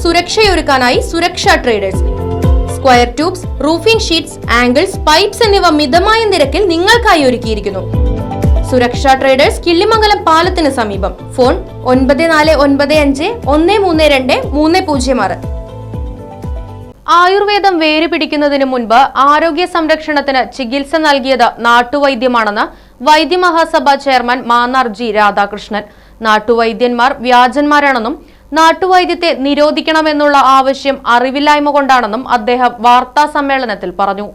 സുരക്ഷയൊരുക്കാനായി Suraksha traders square tubes roofing sheets angles pipes എന്നിവ മിതമായ നിരക്കിൽ നിങ്ങൾക്കായി ഒരുക്കിയിരിക്കുന്നു. സുരക്ഷാ ട്രേഡേഴ്സ് കിള്ളിമംഗലം പാലത്തിന് സമീപം. ഫോൺ ഒൻപത് നാല് ഒൻപത് അഞ്ച് ഒന്ന് മൂന്ന് രണ്ട് മൂന്ന് പൂജ്യം ആറ്. ആയുർവേദം വേര് പിടിക്കുന്നതിന് മുൻപ് ആരോഗ്യ സംരക്ഷണത്തിന് ചികിത്സ നൽകിയത് നാട്ടുവൈദ്യമാണെന്ന് വൈദ്യമഹാസഭ ചെയർമാൻ മാന്നാർ ജി രാധാകൃഷ്ണൻ. നാട്ടുവൈദ്യന്മാർ വ്യാജന്മാരാണെന്നും നാട്ടുവൈദ്യത്തെ നിരോധിക്കണമെന്നുള്ള ആവശ്യം അറിവില്ലായ്മ കൊണ്ടാണെന്നും അദ്ദേഹം വാർത്താ സമ്മേളനത്തിൽ പറഞ്ഞു.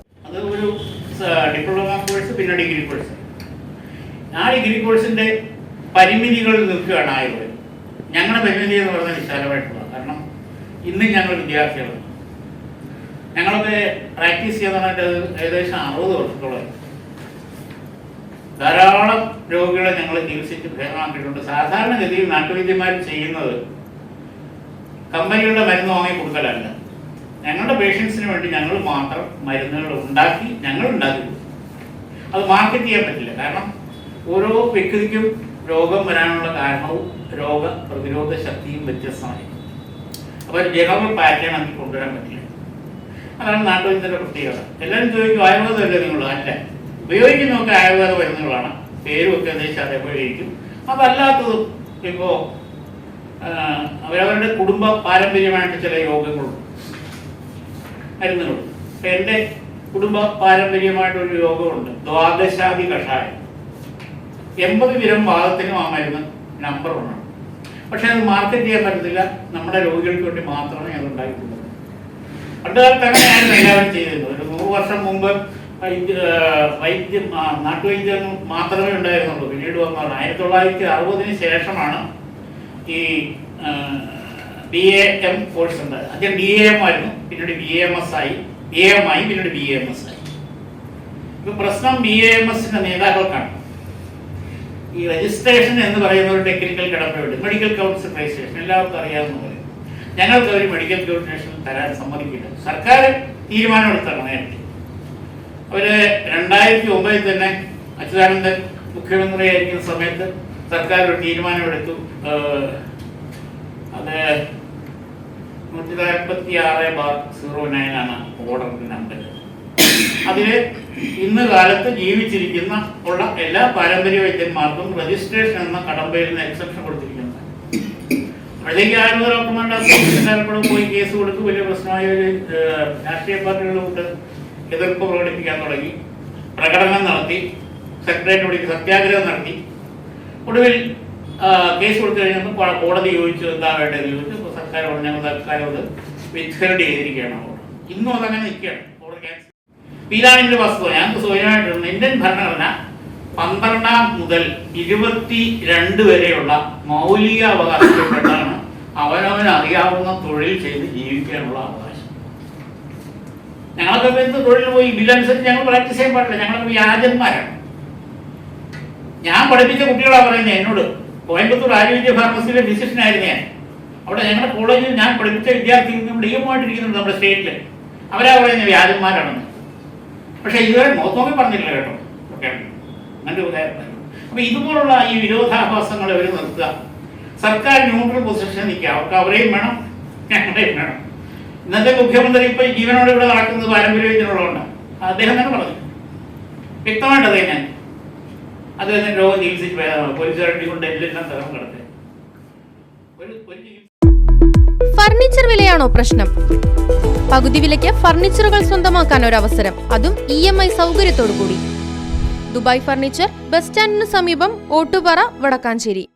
ഡിപ്ലോമ കോഴ്സ് പിന്നെ ഡിഗ്രി കോഴ്സ്. ആ ഡിഗ്രി കോഴ്സിന്റെ പരിമിതികളിൽ നിൽക്കുകയാണ് ആയുർവേദം. ഞങ്ങളുടെ പരിമിതി എന്ന് പറയുന്നത് വിശാലമായിട്ടുള്ള കാരണം ഇന്നും ഞങ്ങൾ വിദ്യാർത്ഥികളാണ്. ഞങ്ങളൊക്കെ പ്രാക്ടീസ് ചെയ്യാൻ പറഞ്ഞിട്ട് ഏകദേശം അറുപത് വർഷത്തോളം ധാരാളം രോഗികളെ ഞങ്ങൾ ചികിത്സിച്ച് ഭേദമാക്കിയിട്ടുണ്ട്. സാധാരണഗതിയിൽ നാട്ടുവൈദ്യന്മാർ ചെയ്യുന്നത് കമ്പനികളുടെ മരുന്ന് വാങ്ങി കൊടുക്കലല്ല. ഞങ്ങളുടെ പേഷ്യൻസിന് വേണ്ടി ഞങ്ങൾ മാത്രം മരുന്നുകൾ ഉണ്ടാക്കി ഞങ്ങൾ ഉണ്ടാക്കി കൊടുക്കും. അത് മാർക്കറ്റ് ചെയ്യാൻ പറ്റില്ല. കാരണം ഓരോ വ്യക്തിക്കും രോഗം വരാനുള്ള കാരണവും രോഗ പ്രതിരോധ ശക്തിയും വ്യത്യസ്തമായിരിക്കും. അപ്പോൾ ഒരു ജനറൽ പാറ്റേൺ അതിൽ കൊണ്ടുവരാൻ പറ്റില്ല. അതാണ് നാട്ടുവൈദ്യത്തിന്റെ പ്രത്യേകത. എല്ലാവരും ചോദിക്കും ആയുർവേദമല്ലേ നിങ്ങൾ അല്ല. ഉപയോഗിക്കുന്നതൊക്കെ ആയുർവേദ മരുന്നുകളാണ്. പേരും ഒക്കെ ഏകദേശം അതേപോലെ ഇരിക്കും. അതല്ലാത്തതും ഇപ്പോൾ അവരവരുടെ കുടുംബ പാരമ്പര്യമായിട്ട് ചില യോഗങ്ങളുണ്ട് മരുന്നുകളുണ്ട് ഇപ്പം എന്റെ കുടുംബ പാരമ്പര്യമായിട്ടൊരു യോഗമുണ്ട്. ദ്വാദശാദി കഷായം. എൺപത് വിരം വാദത്തിനും ആ മരുന്ന് നമ്പർ ഒന്നാണ് പക്ഷെ അത് മാർക്കറ്റ് ചെയ്യാൻ പറ്റത്തില്ല. നമ്മുടെ രോഗികൾക്ക് വേണ്ടി മാത്രമേ അത് ഉണ്ടായിട്ടുള്ളൂ. പണ്ടുകാലത്ത് അങ്ങനെയായിരുന്നു എല്ലാവരും ചെയ്തിരുന്നത്. ഒരു നൂറ് വർഷം മുമ്പ് വൈദ്യ നാട്ടുവൈദ്യം മാത്രമേ ഉണ്ടായിരുന്നുള്ളൂ. പിന്നീട് വന്നതാണ് ആയിരത്തി തൊള്ളായിരത്തി അറുപതിന് ശേഷമാണ് ഈ ബി എ എം കോഴ്സ് ഉണ്ട്. ആദ്യം ബി എ എം ആയിരുന്നു പിന്നീട് ബി എം എസ് ആയി. ബി എം ആയി പിന്നീട് ബി എം എസ് ആയി. ഇപ്പൊ പ്രശ്നം ബി എ എം എസിന്റെ നേതാക്കൾക്കാണ്. ഈ രജിസ്ട്രേഷൻ എന്ന് പറയുന്ന ഒരു ടെക്നിക്കൽ കിടപ്പുണ്ട് മെഡിക്കൽ കൗൺസിൽ രജിസ്ട്രേഷൻ എല്ലാവർക്കും അറിയാവുന്ന പോലെ. ഞങ്ങൾക്ക് ഒരു മെഡിക്കൽ കൗൺസിലേഷൻ തരാൻ സമ്മതിക്കില്ല. സർക്കാർ തീരുമാനമെടുത്താണ് നേരത്തെ. അവർ രണ്ടായിരത്തി ഒമ്പതിൽ തന്നെ അച്യുതാനന്ദൻ മുഖ്യമന്ത്രിയായിരിക്കുന്ന സമയത്ത് സർക്കാർ ഒരു തീരുമാനമെടുത്തു അത് നൂറ്റി നാൽപ്പത്തി ആറ് ബാർ സീറോ നയൻ ആണ് ഓർഡറിന്റെ നമ്പർ അതിൽ ഇന്ന് കാലത്ത് ജീവിച്ചിരിക്കുന്ന ഉള്ള എല്ലാ പാരമ്പര്യ വൈദ്യന്മാർക്കും രജിസ്ട്രേഷൻ എന്ന കടമ്പയിൽ നിന്ന് എക്സെപ്ഷൻ കൊടുത്തിരിക്കുന്നത്. അല്ലെങ്കിൽ ആയുർവേദ ഡോക്ടർമാരുടെ അസോസിയേഷൻകാരോട് പോയി കേസ് കൊടുത്ത് വലിയ പ്രശ്നമായ ഒരു രാഷ്ട്രീയ പാർട്ടികളോട് എതിർപ്പ് പ്രകടിപ്പിക്കാൻ തുടങ്ങി. പ്രകടനം നടത്തി. സെക്രട്ടേറിയറ്റ് വിളിച്ച് സത്യാഗ്രഹം നടത്തി. ഒടുവിൽ കേസ് കൊടുത്തു കഴിഞ്ഞപ്പോൾ കോടതി ചോദിച്ചു എന്താ വേണ്ടത്? ചോദിച്ചു. അപ്പോൾ സർക്കാർ ഞങ്ങൾ സർക്കാരോട് വിത്ഹെൽഡ് ചെയ്തിരിക്കുകയാണ് അവിടെ ഇന്നും അതങ്ങനെ നിൽക്കുകയാണ്. കോടതി ക്യാൻസൽ. ഇതിന്റെ വസ്തുത ഞങ്ങൾക്ക് സ്വയമായിട്ടുണ്ട് ഇന്ത്യൻ ഭരണഘടന പന്ത്രണ്ടാം മുതൽ ഇരുപത്തി രണ്ട് വരെയുള്ള മൗലിക അവകാശപ്പെട്ടാണ് അവനവന് അറിയാവുന്ന തൊഴിൽ ചെയ്ത് ജീവിക്കാനുള്ള അവകാശം. ഞങ്ങളൊക്കെ ഇപ്പൊ എന്ത് തൊഴിൽ പോയി? ബില്ലനുസരിച്ച് ഞങ്ങൾ പ്രാക്ടീസ് ചെയ്യാൻ പാടില്ല. ഞങ്ങളൊക്കെ വ്യാജന്മാരാണ്. ഞാൻ പഠിപ്പിച്ച കുട്ടികളാണ് പറയുന്നത് എന്നോട്. കോയമ്പത്തൂർ ആരോഗ്യ ഫാർമസിയിലെ ഫിസിഷ്യൻ ആയിരുന്നു ഞാൻ. അവിടെ ഞങ്ങളുടെ കോളേജിൽ ഞാൻ പഠിപ്പിച്ച വിദ്യാർത്ഥികളും ഡീയുമായിട്ടിരിക്കുന്നുണ്ട് നമ്മുടെ സ്റ്റേറ്റിൽ അവരാ പറയുന്നത് വ്യാജന്മാരാണെന്ന്. പക്ഷെ ഇതുവരെ നോക്കോമി പറഞ്ഞില്ല കേട്ടോ. ഓക്കെ. ഉദാഹരണം. അപ്പൊ ഇതുപോലുള്ള ഈ വിരോധാഭാസങ്ങൾ അവർ നിർത്തുക. സർക്കാർ ന്യൂട്രൽ പൊസിഷൻ നിൽക്കുക. അവർക്ക് അവരെയും വേണം ഞങ്ങളെയും വേണം. ഇന്നത്തെ മുഖ്യമന്ത്രി ഇപ്പൊ ജീവനോട് ഇവിടെ നടക്കുന്നത് പാരമ്പര്യത്തിനുള്ളതുകൊണ്ട് അദ്ദേഹം തന്നെ പറഞ്ഞു. വ്യക്തമായിട്ട് അതേ ഞാൻ. അദ്ദേഹത്തിന് രോഗം ചികിത്സിച്ച് പോലീസുകാരുടെ കൊണ്ട് എല്ലാം തകർന്നു ചികിത്സ ഫർണിച്ചർ വിലയാണോ പ്രശ്നം? പകുതി വിലയ്ക്ക് ഫർണിച്ചറുകൾ സ്വന്തമാക്കാൻ ഒരു അവസരം അതും ഇ എം ഐ സൗകര്യത്തോടു കൂടി ദുബായ് ഫർണിച്ചർ ബസ് സ്റ്റാൻഡിന് സമീപം ഓട്ടുപാറ വടക്കാഞ്ചേരി.